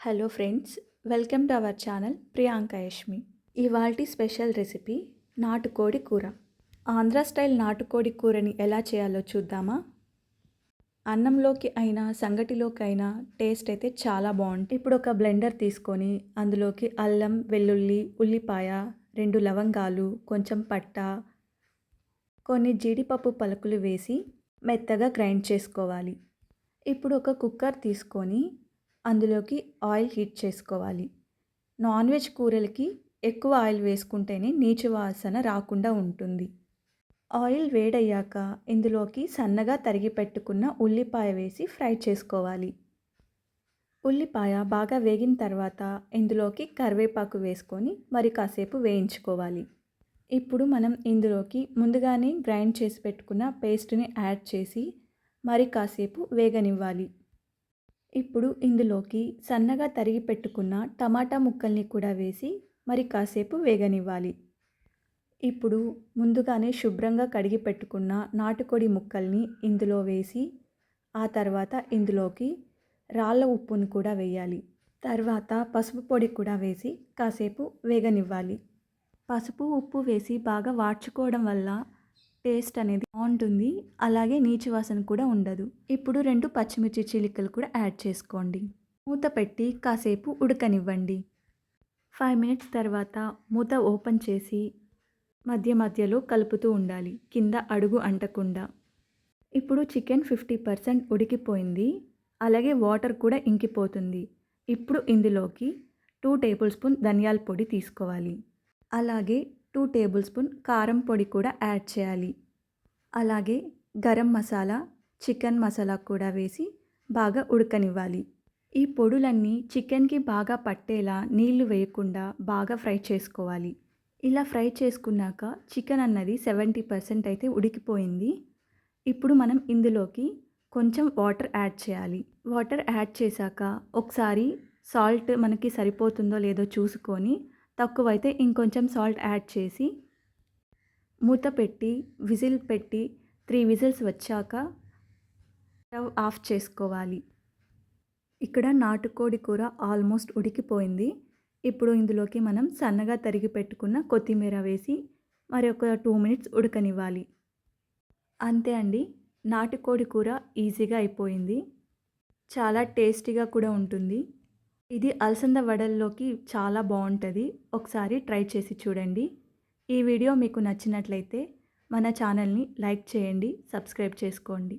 Hello friends welcome to our channel Priyanka Yashmi. ఇవాల్టి special recipe నాటుకోడి కూర. Andhra style నాటుకోడి కూరని ఎలా చేయాలో చూద్దామా? అన్నంలోకి అయినా సంగటిలోకి అయినా టేస్ట్ అయితే చాలా బాగుంటుంది. ఇప్పుడు ఒక బ్లెండర్ తీసుకొని అందులోకి అల్లం వెల్లుల్లి ఉల్లిపాయ రెండు లవంగాలు కొంచెం పట్ట కొన్ని జీడిపప్పు పలుకులు వేసి మెత్తగా గ్రైండ్ చేసుకోవాలి. ఇప్పుడు ఒక కుక్కర్ తీసుకొని అందులోకి ఆయిల్ హీట్ చేసుకోవాలి. నాన్ వెజ్ కూరలకి ఎక్కువ ఆయిల్ వేసుకుంటేనే నీచు వాసన రాకుండా ఉంటుంది. ఆయిల్ వేడయ్యాక ఇందులోకి సన్నగా తరిగి పెట్టుకున్న ఉల్లిపాయ వేసి ఫ్రై చేసుకోవాలి. ఉల్లిపాయ బాగా వేగిన తర్వాత ఇందులోకి కరివేపాకు వేసుకొని మరి కాసేపు వేయించుకోవాలి. ఇప్పుడు మనం ఇందులోకి ముందుగానే గ్రైండ్ చేసి పెట్టుకున్న పేస్ట్ని యాడ్ చేసి మరి కాసేపు వేగనివ్వాలి. ఇప్పుడు ఇందులోకి సన్నగా తరిగి పెట్టుకున్న టమాటా ముక్కల్ని కూడా వేసి మరి కాసేపు వేగనివ్వాలి. ఇప్పుడు ముందుగానే శుభ్రంగా కడిగి పెట్టుకున్న నాటుకోడి ముక్కల్ని ఇందులో వేసి ఆ తర్వాత ఇందులోకి రాళ్ళ ఉప్పును కూడా వేయాలి. తర్వాత పసుపు పొడి కూడా వేసి కాసేపు వేగనివ్వాలి. పసుపు ఉప్పు వేసి బాగా వాడ్చుకోవడం వల్ల టేస్ట్ అనేది బాగుంటుంది. అలాగే నీచు వాసన కూడా ఉండదు. ఇప్పుడు రెండు పచ్చిమిర్చి చిలికలు కూడా యాడ్ చేసుకోండి. మూత పెట్టి కాసేపు ఉడకనివ్వండి. ఫైవ్ మినిట్స్ తర్వాత మూత ఓపెన్ చేసి మధ్య మధ్యలో కలుపుతూ ఉండాలి. కింద అడుగు అంటకుండా. ఇప్పుడు చికెన్ ఫిఫ్టీ పర్సెంట్ ఉడికిపోయింది. అలాగే వాటర్ కూడా ఇంకిపోతుంది. ఇప్పుడు ఇందులోకి టూ టేబుల్ స్పూన్ ధనియాల పొడి తీసుకోవాలి. అలాగే టూ టేబుల్ స్పూన్ కారం పొడి కూడా యాడ్ చేయాలి. అలాగే గరం మసాలా చికెన్ మసాలా కూడా వేసి బాగా ఉడకనివ్వాలి. ఈ పొడులన్నీ చికెన్కి బాగా పట్టేలా నీళ్ళు వేయకుండా బాగా ఫ్రై చేసుకోవాలి. ఇలా ఫ్రై చేసుకున్నాక చికెన్ అన్నది సెవెంటీ పర్సెంట్ అయితే ఉడికిపోయింది. ఇప్పుడు మనం ఇందులోకి కొంచెం వాటర్ యాడ్ చేయాలి. వాటర్ యాడ్ చేశాక ఒకసారి సాల్ట్ మనకి సరిపోతుందో లేదో చూసుకొని తక్కువైతే ఇంకొంచెం సాల్ట్ యాడ్ చేసి మూత పెట్టి విజిల్ పెట్టి త్రీ విజిల్స్ వచ్చాక స్టవ్ ఆఫ్ చేసుకోవాలి. ఇక్కడ నాటుకోడి కూర ఆల్మోస్ట్ ఉడికిపోయింది. ఇప్పుడు ఇందులోకి మనం సన్నగా తరిగి పెట్టుకున్న కొత్తిమీర వేసి మరి ఒక టూ మినిట్స్ ఉడకనివ్వాలి. అంతే అండి నాటుకోడి కూర ఈజీగా అయిపోయింది. చాలా టేస్టీగా కూడా ఉంటుంది. ఇది అలసంద వడల్లోకి చాలా బాగుంటుంది. ఒకసారి ట్రై చేసి చూడండి. ఈ వీడియో మీకు నచ్చినట్లయితే మన ఛానల్ని లైక్ చేయండి సబ్స్క్రైబ్ చేసుకోండి.